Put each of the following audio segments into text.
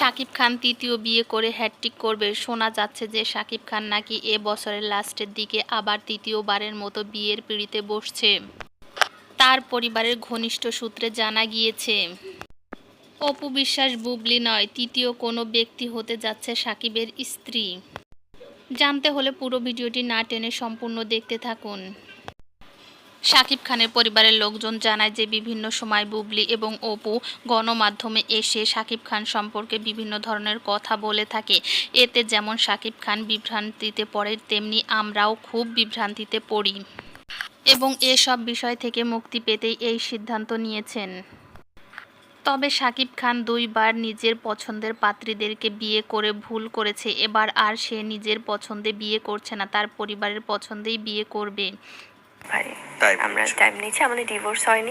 শাকিব খান তৃতীয় বিয়ে করে হ্যাট্রিক করবে। শোনা যাচ্ছে যে শাকিব খান নাকি এ বছরের লাস্টের দিকে আবার তৃতীয়বারের মতো বিয়ের পিড়িতে বসছে। তার পরিবারের ঘনিষ্ঠ সূত্রে জানা গিয়েছে, অপু বিশ্বাস বুবলি নয়, তৃতীয় কোনো ব্যক্তি হতে যাচ্ছে সাকিবের স্ত্রী। জানতে হলে পুরো ভিডিওটি না টেনে সম্পূর্ণ দেখতে থাকুন। শাকিব খানের পরিবারের লোকজন জানায় যে বিভিন্ন সময় বুবলি এবং অপু গণমাধ্যমে এসে শাকিব খান সম্পর্কে বিভিন্ন ধরনের কথা বলে থাকে। এতে যেমন শাকিব খান বিভ্রান্তিতে পড়ে, তেমনি আমরাও খুব বিভ্রান্তিতে পড়ি। এবং এসব বিষয় থেকে মুক্তি পেতেই এই সিদ্ধান্ত নিয়েছেন। তবে শাকিব খান দুইবার নিজের পছন্দের পাত্রীদেরকে বিয়ে করে ভুল করেছে। এবার আর সে নিজের পছন্দে বিয়ে করছে না, তার পরিবারের পছন্দেই বিয়ে করবে। পারি তাই আমরা টাইম নিচ্ছি আমাদের ডিভোর্স হয়নি।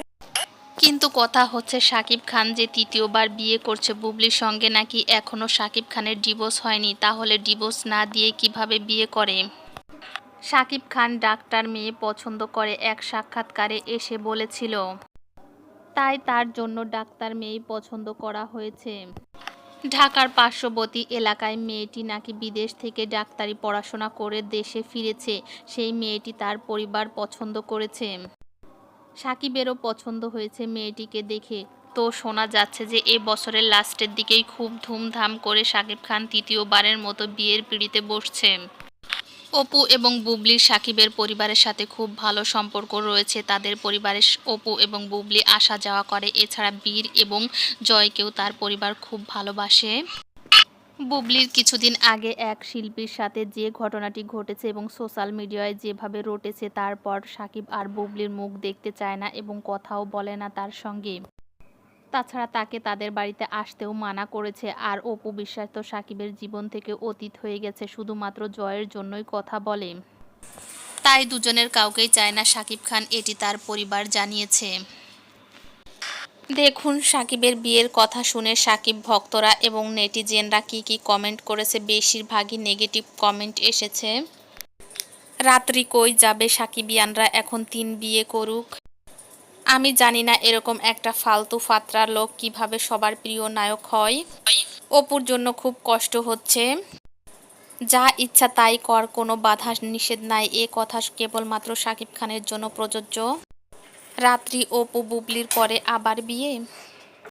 কিন্তু কথা হচ্ছে শাকিব খান যে তৃতীয়বার বিয়ে করছে বুবলির সঙ্গে নাকি এখনও শাকিব খানের ডিভোর্স হয়নি তাহলে ডিভোর্স না দিয়ে কীভাবে বিয়ে করে? শাকিব খান ডাক্তার মেয়ে পছন্দ করে এক সাক্ষাৎকারে এসে বলেছিল তাই তার জন্য ডাক্তার মেয়ে পছন্দ করা হয়েছে। ঢাকার পার্শ্ববর্তী এলাকায় মেয়েটি নাকি বিদেশ থেকে ডাক্তারি পড়াশোনা করে দেশে ফিরেছে, সেই মেয়েটি তার পরিবার পছন্দ করেছে। সাকিবেরও পছন্দ হয়েছে মেয়েটিকে দেখে। তো শোনা যাচ্ছে যে, এ বছরের লাস্টের দিকেই খুব ধুমধাম করে সাকিব খান তৃতীয়বারের মতো বিয়ের পিড়িতে বসছে। অপু এবং বুবলির সাকিবের পরিবারের সাথে খুব ভালো সম্পর্ক রয়েছে। তাদের পরিবারের অপু এবং বুবলি আসা যাওয়া করে। এছাড়া বীর এবং জয়কেও তার পরিবার খুব ভালোবাসে। বুবলির কিছুদিন আগে এক শিল্পীর সাথে যে ঘটনাটি ঘটেছে এবং সোশ্যাল মিডিয়ায় যেভাবে রটেছে, তারপর সাকিব আর বুবলির মুখ দেখতে চায় না এবং কথাও বলে না তার সঙ্গে। তাছাড়া তাকে তাদের বাড়িতে আসতেও মানা করেছে। আর অপু বিশ্বাস তো সাকিবের জীবন থেকে অতীত হয়ে গেছে, শুধুমাত্র জয়ের জন্যই কথা বলে। তাই দুজনের কাউকেই চায় না সাকিব খান, এটি তার পরিবার জানিয়েছে। দেখুন সাকিবের বিয়ের কথা শুনে সাকিব ভক্তরা এবং নেটিজেনরা কি কি কমেন্ট করেছে, বেশিরভাগই নেগেটিভ কমেন্ট এসেছে। রাত্রি কই যাবে সাকিবিয়ানরা? এখন তিন বিয়ে করুক। আমি জানি না এরকম একটা ফালতু ফাতরা লোক কীভাবে সবার প্রিয় নায়ক হয়। অপুর জন্য খুব কষ্ট হচ্ছে। যা ইচ্ছা তাই কর, কোনো বাধা নিষেধ নাই। এ কথা কেবলমাত্র সাকিব খানের জন্য প্রযোজ্য। রাত্রি অপু বুবলির পরে আবার বিয়ে?